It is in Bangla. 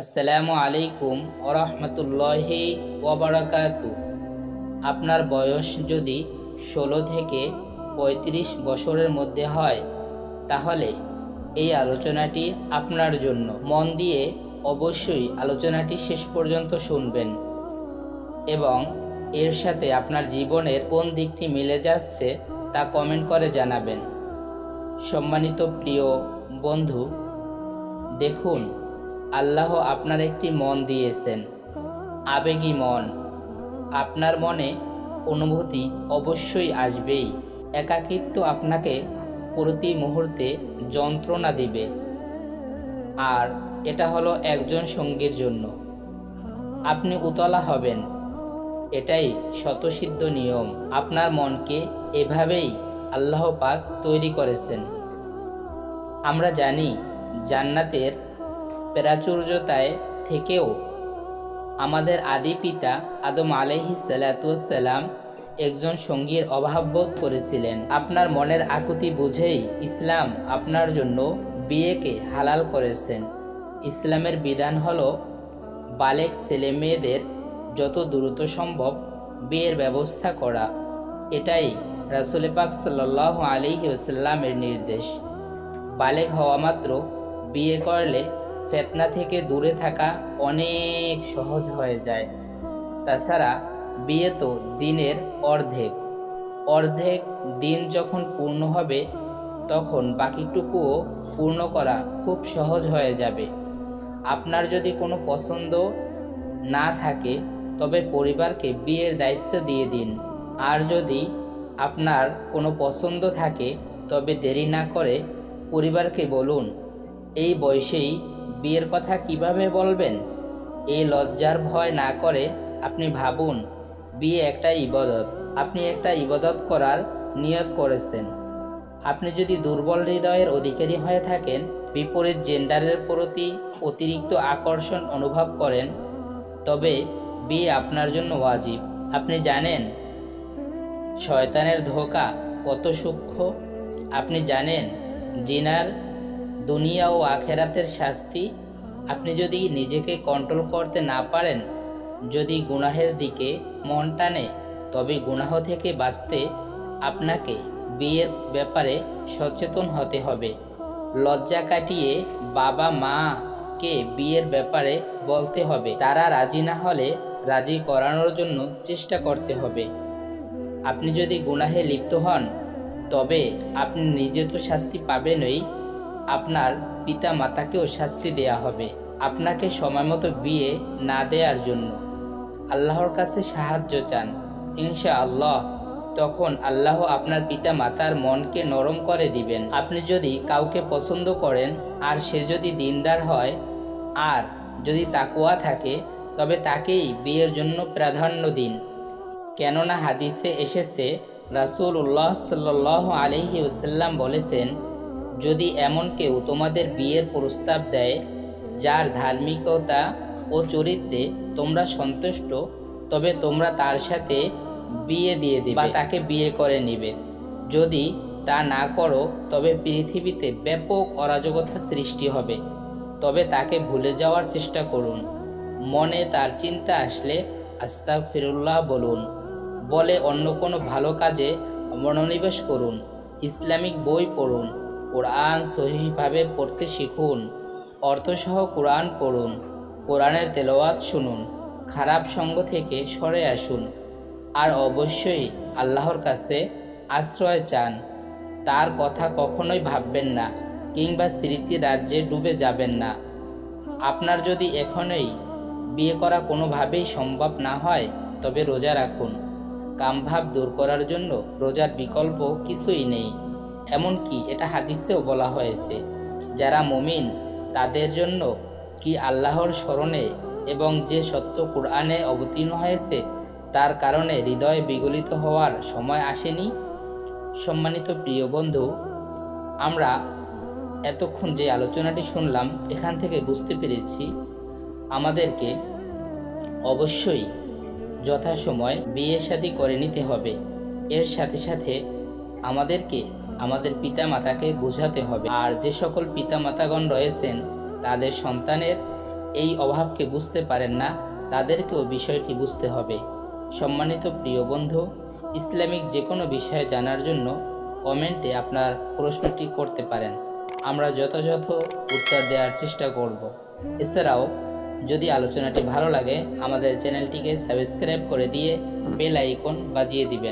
আসসালামু আলাইকুম ওরহমতুল্লাহি ওবরাকাতু আপনার বয়স যদি ষোলো থেকে পঁয়ত্রিশ বছরের মধ্যে হয়, তাহলে এই আলোচনাটি আপনার জন্য। মন দিয়ে অবশ্যই আলোচনাটি শেষ পর্যন্ত শুনবেন এবং এর সাথে আপনার জীবনের কোন দিকটি মিলে যাচ্ছে তা কমেন্ট করে জানাবেন। সম্মানিত প্রিয় বন্ধু, দেখুন আল্লাহ আপনার একটি মন দিয়েছেন। আবেগী মন। আপনার মনে অনুভূতি অবশ্যই আসবেই। একাকিত্ব আপনাকে প্রতি মুহূর্তে যন্ত্রণা দিবে। আর এটা হলো একজন সঙ্গীর জন্য। আপনি উতলা হবেন। এটাই শতসিদ্ধ নিয়ম। আপনার মনকে এভাবেই আল্লাহ পাক তৈরি করেছেন। আমরা জানি জান্নাতের প্রাচুর্যতায় থেকেও আমাদের আদি পিতা আদম আলহি সালাতাম একজন সঙ্গীর অভাব বোধ করেছিলেন। আপনার মনের আকুতি বুঝেই ইসলাম আপনার জন্য বিয়েকে হালাল করেছেন। ইসলামের বিধান হলো, বালেক ছেলে মেয়েদের যত দ্রুত সম্ভব বিয়ের ব্যবস্থা করা। এটাই রাসুল পাক সাল্লাহ আলিহি ওসাল্লামের নির্দেশ। বালেক হওয়া মাত্র বিয়ে করলে ফেতনা থেকে দূরে থাকা অনেক সহজ হয়ে যায়। তাছাড়া বিয়ে তো দিনের অর্ধেক। অর্ধেক দিন যখন পূর্ণ হবে, তখন বাকিটুকুও পূর্ণ করা খুব সহজ হয়ে যাবে। আপনার যদি কোনো পছন্দ না থাকে, তবে পরিবারকে বিয়ের দায়িত্ব দিয়ে দিন। আর যদি আপনার কোনো পছন্দ থাকে, তবে দেরি না করে পরিবারকে বলুন, এই বয়সেই বিয়ের কথা কীভাবে বলবেন? এই লজ্জার ভয় না করে আপনি ভাবুন, বিয়ে একটা ইবাদত। আপনি একটা ইবাদত করার নিয়ত করেছেন। আপনি যদি দুর্বল হৃদয়ের অধিকারী হয়ে থাকেন, বিপরীত জেন্ডারের প্রতি অতিরিক্ত আকর্ষণ অনুভব করেন, তবে বিয়ে আপনার জন্য ওয়াজিব। আপনি জানেন, শয়তানের ধোকা কত সূক্ষ্ম। আপনি জানেন, জিনার দুনিয়া ও আখেরাতের শাস্তি। আপনি যদি নিজেকে কন্ট্রোল করতে না পারেন, যদি গুনাহের দিকে মন টানে, তবে গুনাহ থেকে বাঁচতে আপনাকে বিয়ের ব্যাপারে সচেতন হতে হবে। লজ্জা কাটিয়ে বাবা মাকে বিয়ের ব্যাপারে বলতে হবে। তারা রাজি না হলে রাজি করানোর জন্য চেষ্টা করতে হবে। আপনি যদি গুনাহে লিপ্ত হন, তবে আপনি নিজে তো শাস্তি পাবেনই। আপনার পিতা মাতাকেও শাস্তি দেয়া হবে। আপনাকে সময় মতো বিয়ে না দেওয়ার জন্য। আল্লাহর কাছে সাহায্য চান। ইনশা আল্লাহ তখন আল্লাহ আপনার পিতা মাতার মনকে নরম করে দিবেন। আপনি যদি কাউকে পছন্দ করেন, আর সে যদি দিনদার হয়, আর যদি তাকুয়া থাকে, তবে তাকেই বিয়ের জন্য প্রাধান্য দিন। কেননা হাদিসে এসেছে রাসুল উল্লাহ সাল্লাহ আলহি ওসাল্লাম বলেছেন যদি এমন কেউ তোমাদের বিয়ের প্রস্তাব দেয়, যার ধার্মিকতা ও চরিত্রে তোমরা সন্তুষ্ট, তবে তোমরা তার সাথে বিয়ে দিয়ে দিবে বা তাকে বিয়ে করে নিবে। যদি তা না করো, তবে পৃথিবীতে ব্যাপক অরাজকতা সৃষ্টি হবে। তবে তাকে ভুলে যাওয়ার চেষ্টা করুন। মনে তার চিন্তা আসলে আস্তাক ফিরুল্লাহ বলুন। বলে অন্য কোনো ভালো কাজে মনোনিবেশ করুন। ইসলামিক বই পড়ুন। কোরআন সহিভাবে পড়তে শিখুন। অর্থসহ কোরআন পড়ুন। কোরআনের তেলাওয়াত শুনুন। খারাপ সঙ্গ থেকে সরে আসুন। আর অবশ্যই আল্লাহর কাছে আশ্রয় চান। তার কথা কখনোই ভাববেন না কিংবা স্মৃতি রাজ্যে ডুবে যাবেন না। আপনার যদি এখনই বিয়ে করা কোনোভাবেই সম্ভব না হয়, তবে রোজা রাখুন। কামভাব দূর করার জন্য রোজার বিকল্প কিছুই নেই। এমনকি এটা হাদিসেও বলা হয়েছে, যারা মমিন, তাদের জন্য কি আল্লাহর স্মরণে এবং যে সত্য কোরআনে অবতীর্ণ হয়েছে, তার কারণে হৃদয় বিগলিত হওয়ার সময় আসেনি? সম্মানিত প্রিয় বন্ধু, আমরা এতক্ষণ যে আলোচনাটি শুনলাম, এখান থেকে বুঝতে পেরেছি আমাদেরকে অবশ্যই যথাসময় বিয়ে শাদী করে নিতে হবে। এর সাথে সাথে আমাদেরকে আমাদের পিতা মাতাকে বোঝাতে হবে। আর যে সকল পিতা মাতাগণ রয়েছেন, তাদের সন্তানের এই অভাবকে বুঝতে পারেন না, তাদেরকেও বিষয়টি বুঝতে হবে। সম্মানিত প্রিয় বন্ধু, ইসলামিক যে কোনো বিষয়ে জানার জন্য কমেন্টে আপনার প্রশ্নটি করতে পারেন। আমরা যথাযথ উত্তর দেওয়ার চেষ্টা করব। এছাড়াও, যদি আলোচনাটি ভালো লাগে, আমাদের চ্যানেলটিকে সাবস্ক্রাইব করে দিয়ে বেল আইকন বাজিয়ে দিবেন।